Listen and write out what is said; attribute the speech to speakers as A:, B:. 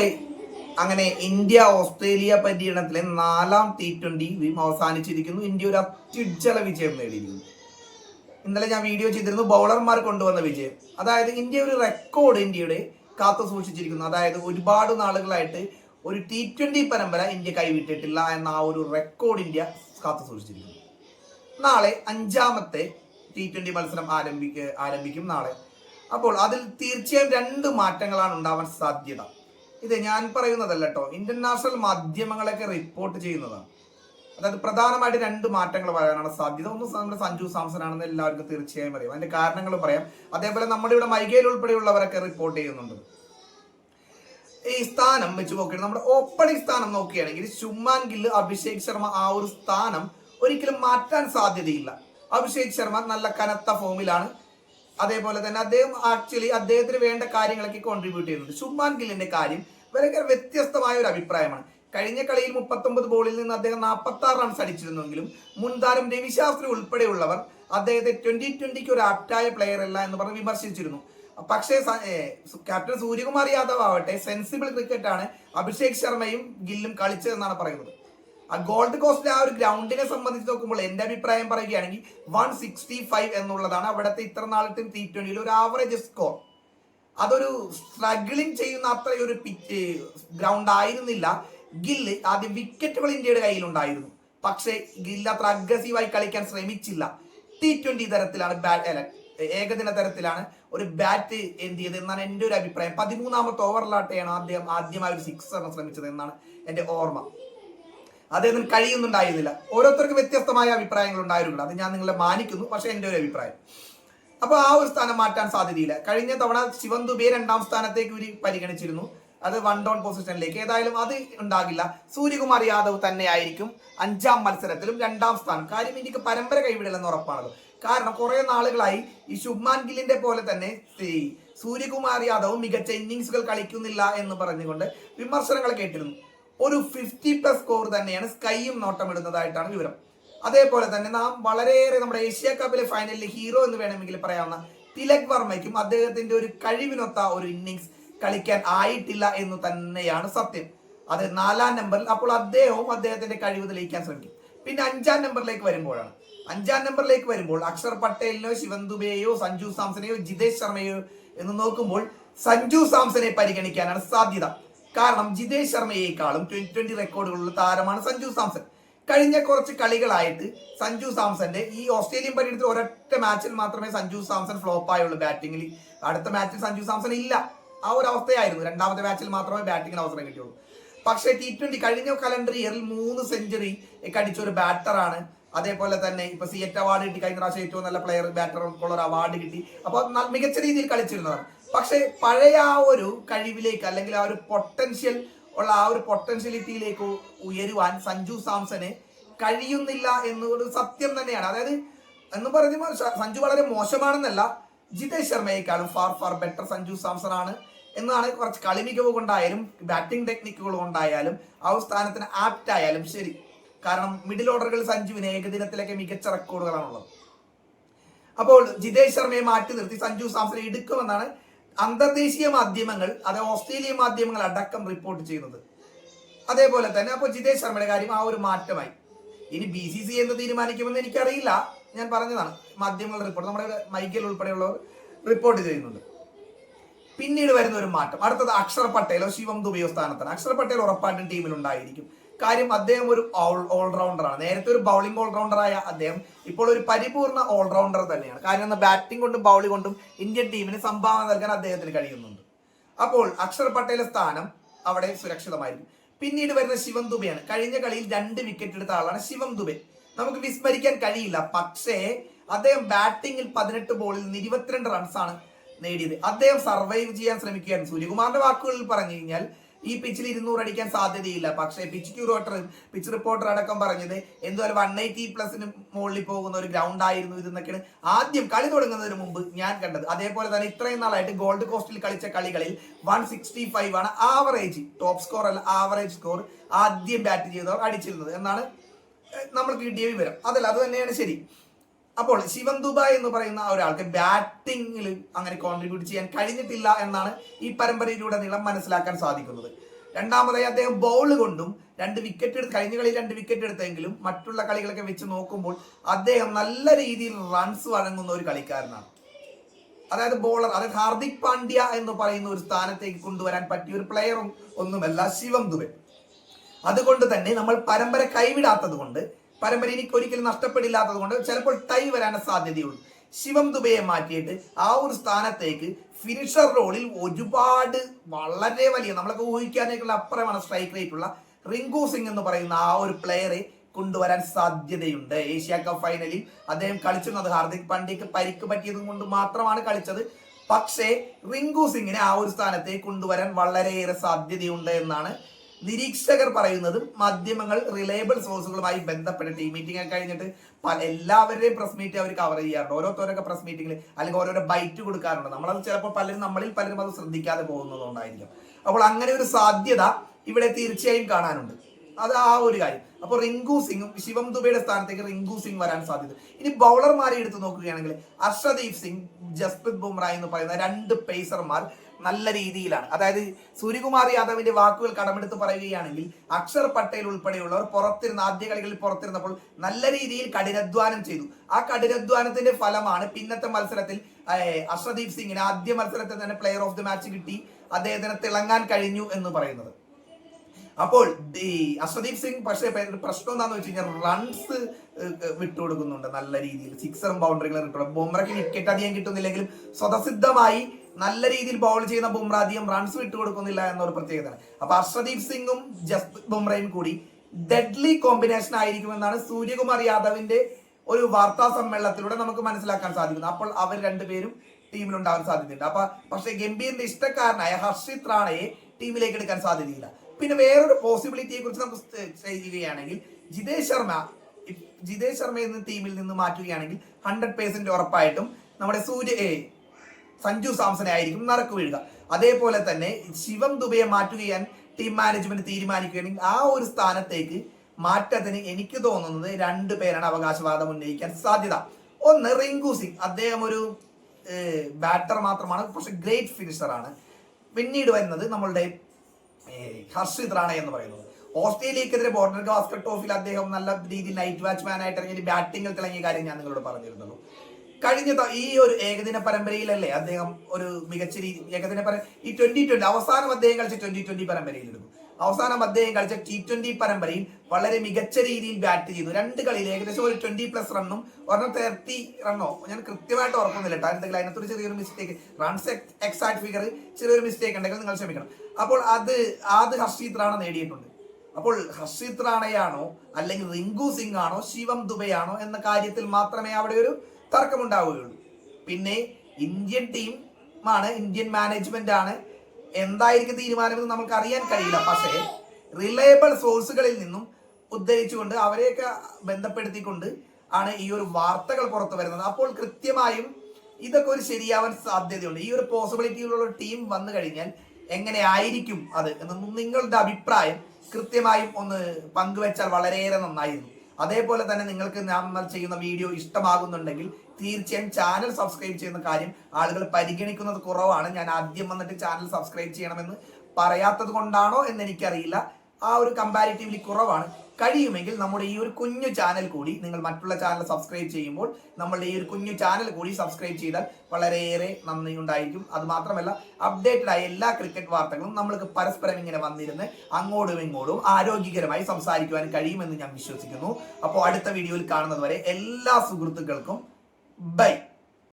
A: ഇന്നലെ അങ്ങനെ India Australia പര്യടനത്തിലെ നാലാം ടി ട്വന്റി അവസാനിച്ചിരിക്കുന്നു. ഇന്ത്യ ഒരു അത്യുജ്വല വിജയം നേടിയിരുന്നു. ഇന്നലെ ഞാൻ വീഡിയോ ചെയ്തിരുന്നു ബൗളർമാർ കൊണ്ടുവന്ന വിജയം. അതായത് ഇന്ത്യ ഒരു റെക്കോർഡ് ഇന്ത്യയുടെ കാത്തു സൂക്ഷിച്ചിരിക്കുന്നു. അതായത് ഒരുപാട് നാളുകളായിട്ട് ഒരു ടി ട്വന്റി പരമ്പര ഇന്ത്യ കൈവിട്ടിട്ടില്ല എന്ന ആ ഒരു റെക്കോർഡ് ഇന്ത്യ കാത്തു സൂക്ഷിച്ചിരിക്കുന്നു. നാളെ അഞ്ചാമത്തെ ടി ട്വന്റി മത്സരം ആരംഭിക്ക ആരംഭിക്കും നാളെ. അപ്പോൾ അതിൽ തീർച്ചയായും രണ്ട് മാറ്റങ്ങളാണ് ഉണ്ടാവാൻ സാധ്യത. ഇത് ഞാൻ പറയുന്നതല്ല കേട്ടോ ഇന്റർനാഷണൽ മാധ്യമങ്ങളൊക്കെ റിപ്പോർട്ട് ചെയ്യുന്നതാണ്. അതായത് പ്രധാനമായിട്ട് രണ്ട് മാറ്റങ്ങൾ വരാനാണ് സാധ്യത. ഒന്ന് നമ്മുടെ സഞ്ജു സാംസൺ ആണെന്ന് എല്ലാവർക്കും തീർച്ചയായും അറിയാം. അതിന്റെ കാരണങ്ങൾ പറയാം. അതേപോലെ നമ്മുടെ ഇവിടെ മൈഗേൽ ഉൾപ്പെടെയുള്ളവരൊക്കെ റിപ്പോർട്ട് ചെയ്യുന്നുണ്ട്. ഈ സ്ഥാനം വെച്ച് നോക്കിയാണ് നമ്മുടെ ഓപ്പണിംഗ് സ്ഥാനം നോക്കുകയാണെങ്കിൽ ശുമാൻ ഗില്ല് അഭിഷേക് ശർമ്മ ആ ഒരു സ്ഥാനം ഒരിക്കലും മാറ്റാൻ സാധ്യതയില്ല. അഭിഷേക് ശർമ്മ നല്ല കനത്ത ഫോമിലാണ് അതേപോലെ തന്നെ അദ്ദേഹം ആക്ച്വലി അദ്ദേഹത്തിന് വേണ്ട കാര്യങ്ങളൊക്കെ കോൺട്രിബ്യൂട്ട് ചെയ്യുന്നുണ്ട്. ശുമാൻ ഗില്ലിന്റെ കാര്യം വളരെ വ്യത്യസ്തമായ ഒരു അഭിപ്രായമാണ്. കഴിഞ്ഞ കളിയിൽ മുപ്പത്തൊമ്പത് ബോളിൽ നിന്ന് അദ്ദേഹം നാൽപ്പത്തി ആറ് റൺസ് അടിച്ചിരുന്നെങ്കിലും മുൻതാരം രവിശാസ്ത്രി ഉൾപ്പെടെയുള്ളവർ അദ്ദേഹത്തെ ട്വന്റി ട്വന്റിക്ക് ഒരു ആപ്റ്റായ പ്ലെയർ അല്ല എന്ന് പറഞ്ഞ് വിമർശിച്ചിരുന്നു. പക്ഷേ ക്യാപ്റ്റൻ സൂര്യകുമാർ യാദവ് ആവട്ടെ സെൻസിബിൾ ക്രിക്കറ്റ് ആണ്. അഭിഷേക് ശർമ്മയും ഗില്ലും കളിച്ചതെന്നാണ് പറയുന്നത്. ആ ഗോൾഡ് കോസ്റ്റിലെ ആ ഒരു ഗ്രൗണ്ടിനെ സംബന്ധിച്ച് നോക്കുമ്പോൾ എന്റെ അഭിപ്രായം പറയുകയാണെങ്കിൽ വൺ സിക്സ്റ്റി ഫൈവ് എന്നുള്ളതാണ് അവിടുത്തെ ഇത്ര നാളത്തെ ടി ട്വന്റിയിൽ ഒരു ആവറേജ് സ്കോർ അതൊരു സ്ട്രഗിളിങ് ചെയ്യുന്ന അത്ര ഒരു പിച്ച് ഗ്രൗണ്ട് ആയിരുന്നില്ല. ഗില്ല് ആദ്യം വിക്കറ്റുകൾ ഇന്ത്യയുടെ കയ്യിലുണ്ടായിരുന്നു. പക്ഷേ ഗില്ല് അത്ര അഗ്രസീവായി കളിക്കാൻ ശ്രമിച്ചില്ല. ടി ട്വന്റി തരത്തിലാണ് ബാറ്റ് അല്ല ഏകദിന തരത്തിലാണ് ഒരു ബാറ്റ് എന്ത് ചെയ്തത് എന്നാണ് എന്റെ ഒരു അഭിപ്രായം. പതിമൂന്നാമത്തെ ഓവറിലാട്ടെയാണ് ആദ്യം ആദ്യമായി ഒരു സിക്സ് ശ്രമിച്ചത് എന്നാണ് എന്റെ ഓർമ്മ. അദ്ദേഹത്തിന് കഴിയുന്നുണ്ടായിരുന്നില്ല. ഓരോരുത്തർക്കും വ്യത്യസ്തമായ അഭിപ്രായങ്ങൾ ഉണ്ടായിരുന്നു അത് ഞാൻ നിങ്ങളെ മാനിക്കുന്നു പക്ഷെ എന്റെ ഒരു അഭിപ്രായം. അപ്പൊ ആ ഒരു സ്ഥാനം മാറ്റാൻ സാധ്യതയില്ല. കഴിഞ്ഞ തവണ ശിവൻ രണ്ടാം സ്ഥാനത്തേക്ക് ഇവർ പരിഗണിച്ചിരുന്നു. അത് വൺ ഡൗൺ പൊസിഷനിലേക്ക് ഏതായാലും അത് ഉണ്ടാകില്ല. സൂര്യകുമാർ യാദവ് തന്നെയായിരിക്കും അഞ്ചാം മത്സരത്തിലും രണ്ടാം സ്ഥാനം. കാര്യം ഇന്ത്യയ്ക്ക് പരമ്പര കൈവിടില്ലെന്ന് ഉറപ്പാണല്ലോ കാരണം കുറെ നാളുകളായി ഈ ശുഭ്മാൻ ഗില്ലിന്റെ പോലെ തന്നെ സൂര്യകുമാർ യാദവ് മികച്ച ഇന്നിങ്സുകൾ കളിക്കുന്നില്ല എന്ന് പറഞ്ഞുകൊണ്ട് വിമർശനങ്ങൾ കേട്ടിരുന്നു. ഒരു ഫിഫ്റ്റി പ്ലസ് സ്കോർ തന്നെയാണ് സ്കൈയും നോട്ടമിടുന്നതായിട്ടാണ് വിവരം. അതേപോലെ തന്നെ നാം വളരെയേറെ നമ്മുടെ ഏഷ്യ കപ്പിലെ ഫൈനലിലെ ഹീറോ എന്ന് വേണമെങ്കിൽ പറയാവുന്ന തിലക് വർമ്മയ്ക്കും അദ്ദേഹത്തിന്റെ ഒരു കഴിവിനൊത്ത ഒരു ഇന്നിങ്സ് കളിക്കാൻ ആയിട്ടില്ല എന്ന് തന്നെയാണ് സത്യം. അത് നാലാം നമ്പറിൽ അപ്പോൾ അദ്ദേഹവും അദ്ദേഹത്തിന്റെ കഴിവ് തെളിയിക്കാൻ ശ്രമിക്കും. പിന്നെ അഞ്ചാം നമ്പറിലേക്ക് വരുമ്പോഴാണ്. അഞ്ചാം നമ്പറിലേക്ക് വരുമ്പോൾ അക്ഷർ പട്ടേലിനോ ശിവൻ സഞ്ജു സാംസനെയോ ജിതേഷ് ശർമ്മയോ എന്ന് നോക്കുമ്പോൾ സഞ്ജു സാംസനെ പരിഗണിക്കാനാണ് സാധ്യത. കാരണം ജിതേഷ് ശർമ്മയേക്കാളും ട്വന്റി ട്വന്റി റെക്കോർഡുകളുള്ള താരമാണ് സഞ്ജു സാംസൺ. കഴിഞ്ഞ കുറച്ച് കളികളായിട്ട് സഞ്ജു സാംസന്റെ ഈ ഓസ്ട്രേലിയൻ പര്യടനത്തിൽ ഒരൊറ്റ മാച്ചിൽ മാത്രമേ സഞ്ജു സാംസൺ ഫ്ലോപ്പ് ആയുള്ളൂ ബാറ്റിംഗിൽ അടുത്ത മാച്ചിൽ സഞ്ജു സാംസൺ ഇല്ല. ആ ഒരു അവസ്ഥയായിരുന്നു. രണ്ടാമത്തെ മാച്ചിൽ മാത്രമേ ബാറ്റിംഗിന് അവസരം കിട്ടിയുള്ളൂ. പക്ഷേ ടി ട്വന്റി കഴിഞ്ഞ കലണ്ടർ ഇയറിൽ മൂന്ന് സെഞ്ചുറി അടിച്ച ഒരു ബാറ്ററാണ് അതേപോലെ തന്നെ ഇപ്പൊ സി എറ്റ് അവാർഡ് കിട്ടി. കഴിഞ്ഞ പ്രാവശ്യം ഏറ്റവും നല്ല പ്ലെയർ ബാറ്റർ ഉള്ള ഒരു അവാർഡ് കിട്ടി. അപ്പോൾ മികച്ച രീതിയിൽ കളിച്ചിരുന്നതാണ്. പക്ഷേ പഴയ ആ ഒരു കഴിവിലേക്ക് അല്ലെങ്കിൽ ആ ഒരു പൊട്ടൻഷ്യൽ ഉള്ള ആ ഒരു പൊട്ടൻഷ്യലിറ്റിയിലേക്ക് ഉയരുവാൻ സഞ്ജു സാംസന് കഴിയുന്നില്ല എന്നൊരു സത്യം തന്നെയാണ്. അതായത് എന്ന് പറയുമ്പോൾ സഞ്ജു വളരെ മോശമാണെന്നല്ല Jitesh ശർമ്മയെക്കാളും far far better Sanju Samson ആണ് എന്നാണ് കുറച്ച് കളി മികവ് കൊണ്ടായാലും ബാറ്റിംഗ് ടെക്നിക്കുകൾ കൊണ്ടായാലും ആ സ്ഥാനത്തിന് ആപ്റ്റ് ആയാലും ശരി. കാരണം മിഡിൽ ഓർഡറുകൾ സഞ്ജുവിന് ഏകദിനത്തിലൊക്കെ മികച്ച റെക്കോർഡുകളാണുള്ളത് അപ്പോൾ ജിതേഷ് ശർമ്മയെ മാറ്റി നിർത്തി സഞ്ജു സാംസനെ എടുക്കുമെന്നാണ് അന്തർദേശീയ മാധ്യമങ്ങൾ അത് ഓസ്ട്രേലിയ മാധ്യമങ്ങൾ അടക്കം റിപ്പോർട്ട് ചെയ്യുന്നത്. അതേപോലെ തന്നെ അപ്പോൾ ജിതേഷ് ശർമ്മയുടെ കാര്യം ആ ഒരു മാറ്റമായി. ഇനി ബി സി സി എന്ത് തീരുമാനിക്കുമെന്ന് എനിക്കറിയില്ല. ഞാൻ പറഞ്ഞതാണ്. മാധ്യമങ്ങൾ റിപ്പോർട്ട് നമ്മുടെ മൈക്കൽ ഉൾപ്പെടെയുള്ളവർ റിപ്പോർട്ട് ചെയ്യുന്നുണ്ട്. പിന്നീട് വരുന്ന ഒരു മാറ്റം. അടുത്തത് അക്ഷർ പട്ടേലോ ശിവം ദുബയോ സ്ഥാനത്താണ്. അക്ഷർ പട്ടേൽ ഉറപ്പായിട്ടും ടീമിൽ ഉണ്ടായിരിക്കും. കാര്യം അദ്ദേഹം ഒരു ഓൾറൗണ്ടറാണ് നേരത്തെ ഒരു ബൗളിംഗ് ഓൾറൗണ്ടറായ അദ്ദേഹം ഇപ്പോൾ ഒരു പരിപൂർണ ഓൾറൗണ്ടർ തന്നെയാണ്. കാരണം ബാറ്റിംഗ് കൊണ്ടും ബൗളിംഗ് കൊണ്ടും ഇന്ത്യൻ ടീമിന് സംഭാവന നൽകാൻ അദ്ദേഹത്തിന് കഴിയുന്നുണ്ട്. അപ്പോൾ അക്ഷർ പട്ടേലെ സ്ഥാനം അവിടെ സുരക്ഷിതമായിരിക്കും. പിന്നീട് വരുന്ന ശിവം ദുബെയാണ്. കഴിഞ്ഞ കളിയിൽ രണ്ട് വിക്കറ്റ് എടുത്ത ആളാണ് ശിവം ദുബെ. നമുക്ക് വിസ്മരിക്കാൻ കഴിയില്ല. പക്ഷേ അദ്ദേഹം ബാറ്റിംഗിൽ പതിനെട്ട് ബോളിൽ നിന്ന് ഇരുപത്തിരണ്ട് റൺസാണ് നേടിയത്. അദ്ദേഹം സർവൈവ് ചെയ്യാൻ ശ്രമിക്കുകയാണ്. സൂര്യകുമാറിന്റെ വാക്കുകളിൽ പറഞ്ഞു കഴിഞ്ഞാൽ ഈ പിച്ചിൽ ഇരുന്നൂറ് അടിക്കാൻ സാധ്യതയില്ല. പക്ഷേ പിച്ച് ക്യൂറോട്ടർ പിച്ച് റിപ്പോർട്ടർ അടക്കം പറഞ്ഞത് എന്തുപോലെ വൺ എയ്റ്റി പ്ലസിന് മുകളിൽ പോകുന്ന ഒരു ഗ്രൗണ്ട് ആയിരുന്നു ഇതെന്നൊക്കെയാണ് ആദ്യം കളി തുടങ്ങുന്നതിന് മുമ്പ് ഞാൻ കണ്ടത്. അതേപോലെ തന്നെ ഇത്രയും നാളായിട്ട് ഗോൾഡ് കോസ്റ്റിൽ കളിച്ച കളികളിൽ വൺ സിക്സ്റ്റി ഫൈവ് ആണ് ആവറേജ് ടോപ്പ് സ്കോർ അല്ല ആവറേജ് സ്കോർ ആദ്യം ബാറ്റ് ചെയ്തവർ അടിച്ചിരുന്നത്. എന്നാണ് നമ്മൾ കിട്ടിയ വിവരം. അതല്ല അത് തന്നെയാണ് ശരി. അപ്പോൾ ശിവൻ ദുബായ് എന്ന് പറയുന്ന ഒരാൾക്ക് ബാറ്റിംഗിൽ അങ്ങനെ കോൺട്രിബ്യൂട്ട് ചെയ്യാൻ കഴിഞ്ഞിട്ടില്ല എന്നാണ് ഈ പരമ്പരയിലൂടെ നീളം മനസ്സിലാക്കാൻ സാധിക്കുന്നത്. രണ്ടാമതായി അദ്ദേഹം ബൗൾ കൊണ്ടും രണ്ട് വിക്കറ്റ് എടുത്ത് കഴിഞ്ഞ കളിയിൽ രണ്ട് വിക്കറ്റ് എടുത്തെങ്കിലും മറ്റുള്ള കളികളൊക്കെ വെച്ച് നോക്കുമ്പോൾ അദ്ദേഹം നല്ല രീതിയിൽ റൺസ് വഴങ്ങുന്ന ഒരു കളിക്കാരനാണ്. അതായത് ബോളർ അതായത് ഹാർദിക് പാണ്ഡ്യ എന്ന് പറയുന്ന ഒരു സ്ഥാനത്തേക്ക് കൊണ്ടുവരാൻ പറ്റിയ ഒരു പ്ലെയറും ഒന്നുമല്ല ശിവം ദുബെ അതുകൊണ്ട് തന്നെ നമ്മൾ പരമ്പര കൈവിടാത്തത് കൊണ്ട് പരമ്പര എനിക്ക് ഒരിക്കലും നഷ്ടപ്പെടില്ലാത്തത് കൊണ്ട് ചിലപ്പോൾ ടൈ വരാൻ സാധ്യതയുണ്ട് ശിവം ദുബയെ മാറ്റിയിട്ട് ആ ഒരു സ്ഥാനത്തേക്ക് ഫിനിഷർ റോളിൽ ഒരുപാട് വളരെ വലിയ നമ്മളൊക്കെ ഊഹിക്കാനേക്കുള്ള അപ്പുറമാണ് സ്ട്രൈക്ക് റേറ്റ് ഉള്ള റിങ്കു സിംഗ് എന്ന് പറയുന്ന ആ ഒരു പ്ലെയറെ കൊണ്ടുവരാൻ സാധ്യതയുണ്ട്. ഏഷ്യ കപ്പ് ഫൈനലിൽ അദ്ദേഹം കളിച്ചിരുന്നത് ഹാർദിക് പാണ്ഡ്യക്ക് പരിക്ക് പറ്റിയത് കൊണ്ട് മാത്രമാണ് കളിച്ചത്. പക്ഷേ റിങ്കു സിംഗിനെ ആ ഒരു സ്ഥാനത്തേക്ക് കൊണ്ടുവരാൻ വളരെയേറെ സാധ്യതയുണ്ട് എന്നാണ് നിരീക്ഷകർ പറയുന്നതും മാധ്യമങ്ങൾ റിലയബിൾ സോഴ്സുകളുമായി ബന്ധപ്പെട്ട ടീം മീറ്റിംഗ് ഒക്കെ കഴിഞ്ഞിട്ട് എല്ലാവരുടെയും പ്രസ് മീറ്റ് അവർ കവർ ചെയ്യാറുണ്ട്. ഓരോരുത്തരൊക്കെ പ്രസ് മീറ്റിംഗിൽ അല്ലെങ്കിൽ ഓരോരോ ബൈറ്റ് കൊടുക്കാറുണ്ട്. നമ്മളത് ചിലപ്പോൾ പലരും നമ്മളിൽ പലരും അത് ശ്രദ്ധിക്കാതെ പോകുന്നതുകൊണ്ടായിരിക്കും അപ്പോൾ അങ്ങനെ ഒരു സാധ്യത ഇവിടെ തീർച്ചയായും കാണാനുണ്ട്. അത് ആ ഒരു കാര്യം. അപ്പോൾ റിങ്കു സിംഗ് ശിവം ദുബൈയുടെ സ്ഥാനത്തേക്ക് റിങ്കു സിംഗ് വരാൻ സാധ്യത. ഇനി ബൗളർമാരെ എടുത്ത് നോക്കുകയാണെങ്കിൽ അർഷദീപ് സിംഗ് ജസ്പ്രീത് ബുംറ എന്ന് പറയുന്ന രണ്ട് പേസർമാർ നല്ല രീതിയിലാണ്. അതായത് സൂര്യകുമാർ യാദവിന്റെ വാക്കുകൾ കടമെടുത്ത് പറയുകയാണെങ്കിൽ അക്ഷർ പട്ടേൽ ഉൾപ്പെടെയുള്ളവർ പുറത്തിരുന്ന ആദ്യ കളികളിൽ പുറത്തിരുന്നപ്പോൾ നല്ല രീതിയിൽ കഠിനാധ്വാനം ചെയ്തു. ആ കഠിനാധ്വാനത്തിന്റെ ഫലമാണ് പിന്നത്തെ മത്സരത്തിൽ അശ്വദീപ് സിംഗിന് ആദ്യ മത്സരത്തിൽ തന്നെ പ്ലെയർ ഓഫ് ദി മാച്ച് കിട്ടി. അദ്ദേഹത്തിന് തിളങ്ങാൻ കഴിഞ്ഞു എന്ന് പറയുന്നത്. അപ്പോൾ ഈ അശ്വദീപ് സിംഗ് പക്ഷേ പ്രശ്നം എന്താണെന്ന് വെച്ച് കഴിഞ്ഞാൽ റൺസ് വിട്ടുകൊടുക്കുന്നുണ്ട് നല്ല രീതിയിൽ. സിക്സറും ബൗണ്ടറികളും വിട്ടുകൊടുക്കും ബുംറയ്ക്ക് വിക്കറ്റ് അധികം കിട്ടുന്നില്ലെങ്കിലും സ്വതസിദ്ധമായി നല്ല രീതിയിൽ ബൗൾ ചെയ്യുന്ന ബുംറ അധികം റൺസ് വിട്ടുകൊടുക്കുന്നില്ല എന്നൊരു പ്രത്യേകത അപ്പൊ അശ്വദീപ് സിംഗും ജസ്പ്രീത് ബുംറയും കൂടി ഡെഡ്ലി കോമ്പിനേഷൻ ആയിരിക്കുമെന്നാണ് സൂര്യകുമാർ യാദവിന്റെ ഒരു വാർത്താ സമ്മേളനത്തിലൂടെ നമുക്ക് മനസ്സിലാക്കാൻ സാധിക്കുന്നത്. അപ്പോൾ അവർ രണ്ടുപേരും ടീമിലുണ്ടാവാൻ സാധ്യതയുണ്ട്. അപ്പൊ പക്ഷേ ഗംഭീറിന്റെ ഇഷ്ടക്കാരനായ ഹർഷിത് റാണയെ ടീമിലേക്ക് എടുക്കാൻ സാധ്യതയില്ല. പിന്നെ വേറൊരു പോസിബിലിറ്റിയെ കുറിച്ച് നമുക്ക് ചെയ്യുകയാണെങ്കിൽ ജിതേഷ് ശർമ്മ ജിതേഷ് ശർമ്മ എന്ന ടീമിൽ നിന്ന് മാറ്റുകയാണെങ്കിൽ ഹൺഡ്രഡ് പേഴ്സെന്റ് ഉറപ്പായിട്ടും നമ്മുടെ സൂര്യ സഞ്ജു സാംസനെ ആയിരിക്കും നറുക്ക് വീഴുക. അതേപോലെ തന്നെ ശിവം ദുബയെ മാറ്റുകയാൻ ടീം മാനേജ്മെന്റ് തീരുമാനിക്കുകയാണെങ്കിൽ ആ ഒരു സ്ഥാനത്തേക്ക് മാറ്റത്തിന് എനിക്ക് തോന്നുന്നത് രണ്ടു പേരാണ് അവകാശവാദം ഉന്നയിക്കാൻ സാധ്യത. ഒന്ന് റിങ്കു സിംഗ്. അദ്ദേഹം ഒരു ബാറ്റർ മാത്രമാണ് പക്ഷെ ഗ്രേറ്റ് ഫിനിഷറാണ് പിന്നീട് വരുന്നത് നമ്മളുടെ ഹർഷിത് റാണ എന്ന് പറയുന്നത്. ഓസ്ട്രേലിയക്കെതിരെ ബോർഡർ ഗാസ്കർ ടോഫിൽ അദ്ദേഹം നല്ല രീതിയിൽ നൈറ്റ് വാച്ച്മാൻ ആയിട്ട് ഇറങ്ങി ബാറ്റിംഗിൽ തിളങ്ങിയ കാര്യം ഞാൻ നിങ്ങളോട് പറഞ്ഞിരുന്നുള്ളൂ കഴിഞ്ഞ ഈ ഒരു ഏകദിന പരമ്പരയിലല്ലേ അദ്ദേഹം ഒരു മികച്ച രീതി ഏകദിന പര ഈ ട്വന്റി ട്വന്റി അവസാനം അദ്ദേഹം കളിച്ച ട്വന്റി ട്വന്റി പരമ്പരയിൽ എടുക്കും അവസാനം അദ്ദേഹം കളിച്ച ടി ട്വന്റി പരമ്പരയിൽ വളരെ മികച്ച രീതിയിൽ ബാറ്റ് ചെയ്തു. രണ്ട് കളിയിൽ ഏകദേശം ഒരു ട്വന്റി പ്ലസ് റണ്ണും ഒരെണ്ണം തേർട്ടി റണ്ണോ ഞാൻ കൃത്യമായിട്ട് ഓർക്കുന്നില്ല കേട്ടോ. എന്തെങ്കിലും അതിനകത്തൊരു ചെറിയൊരു മിസ്റ്റേക്ക് റൺസ് എക്സാക്ട് ഫിഗർ ചെറിയൊരു മിസ്റ്റേക്ക് ഉണ്ടെങ്കിൽ നിങ്ങൾ ക്ഷമിക്കണം. അപ്പോൾ അത് ആദ്യ ഹർഷീത് റാണ നേടിയിട്ടുണ്ട്. അപ്പോൾ ഹർഷിത് റാണയാണോ അല്ലെങ്കിൽ റിങ്കു സിംഗ് ആണോ ശിവം ദുബയാണോ എന്ന കാര്യത്തിൽ മാത്രമേ അവിടെ ഒരു തർക്കമുണ്ടാവുകയുള്ളൂ. പിന്നെ ഇന്ത്യൻ ടീം ആണ് ഇന്ത്യൻ മാനേജ്മെന്റ് ആണ് എന്തായിരിക്കും തീരുമാനമെന്ന് നമുക്ക് അറിയാൻ കഴിയില്ല. പക്ഷേ റിലയബിൾ സോഴ്സുകളിൽ നിന്നും ഉദ്ധരിച്ചുകൊണ്ട് അവരെയൊക്കെ ബന്ധപ്പെടുത്തിക്കൊണ്ട് ആണ് ഈ ഒരു വാർത്തകൾ പുറത്തു വരുന്നത്. അപ്പോൾ കൃത്യമായും ഇതൊക്കെ ഒരു ശരിയാവാൻ സാധ്യതയുണ്ട്. ഈ ഒരു പോസിബിലിറ്റിയിലുള്ള ടീം വന്നു കഴിഞ്ഞാൽ എങ്ങനെ ആയിരിക്കും അത് എന്ന് നിങ്ങളുടെ അഭിപ്രായം കൃത്യമായും ഒന്ന് പങ്കുവെച്ചാൽ വളരെയേറെ നന്നായിരുന്നു. അതേപോലെ തന്നെ നിങ്ങൾക്ക് നമ്മൾ ചെയ്യുന്ന വീഡിയോ ഇഷ്ടമാകുന്നുണ്ടെങ്കിൽ തീർച്ചയായും ചാനൽ സബ്സ്ക്രൈബ് ചെയ്യുന്ന കാര്യം ആളുകൾ പരിഗണിക്കുന്നത് കുറവാണ്. ഞാൻ ആദ്യം വന്നിട്ട് ചാനൽ സബ്സ്ക്രൈബ് ചെയ്യണമെന്ന് പറയാത്തത് കൊണ്ടാണോ എന്ന് എനിക്കറിയില്ല. ആ ഒരു കമ്പാരിറ്റീവ്ലി കുറവാണ്. കഴിയുമെങ്കിൽ നമ്മുടെ ഈ ഒരു കുഞ്ഞു ചാനൽ കൂടി നിങ്ങൾ മറ്റുള്ള ചാനൽ സബ്സ്ക്രൈബ് ചെയ്യുമ്പോൾ നമ്മളുടെ ഈ ഒരു കുഞ്ഞു ചാനൽ കൂടി സബ്സ്ക്രൈബ് ചെയ്താൽ വളരെയേറെ നന്ദി ഉണ്ടായിരിക്കും അത് മാത്രമല്ല അപ്ഡേറ്റഡ് ആയ എല്ലാ ക്രിക്കറ്റ് വാർത്തകളും നമ്മൾക്ക് പരസ്പരം ഇങ്ങനെ വന്നിരുന്ന് അങ്ങോട്ടും ഇങ്ങോട്ടും ആരോഗ്യകരമായി സംസാരിക്കുവാൻ കഴിയുമെന്ന് ഞാൻ വിശ്വസിക്കുന്നു. അപ്പോൾ അടുത്ത വീഡിയോയിൽ കാണുന്നതുവരെ എല്ലാ സുഹൃത്തുക്കൾക്കും ബൈ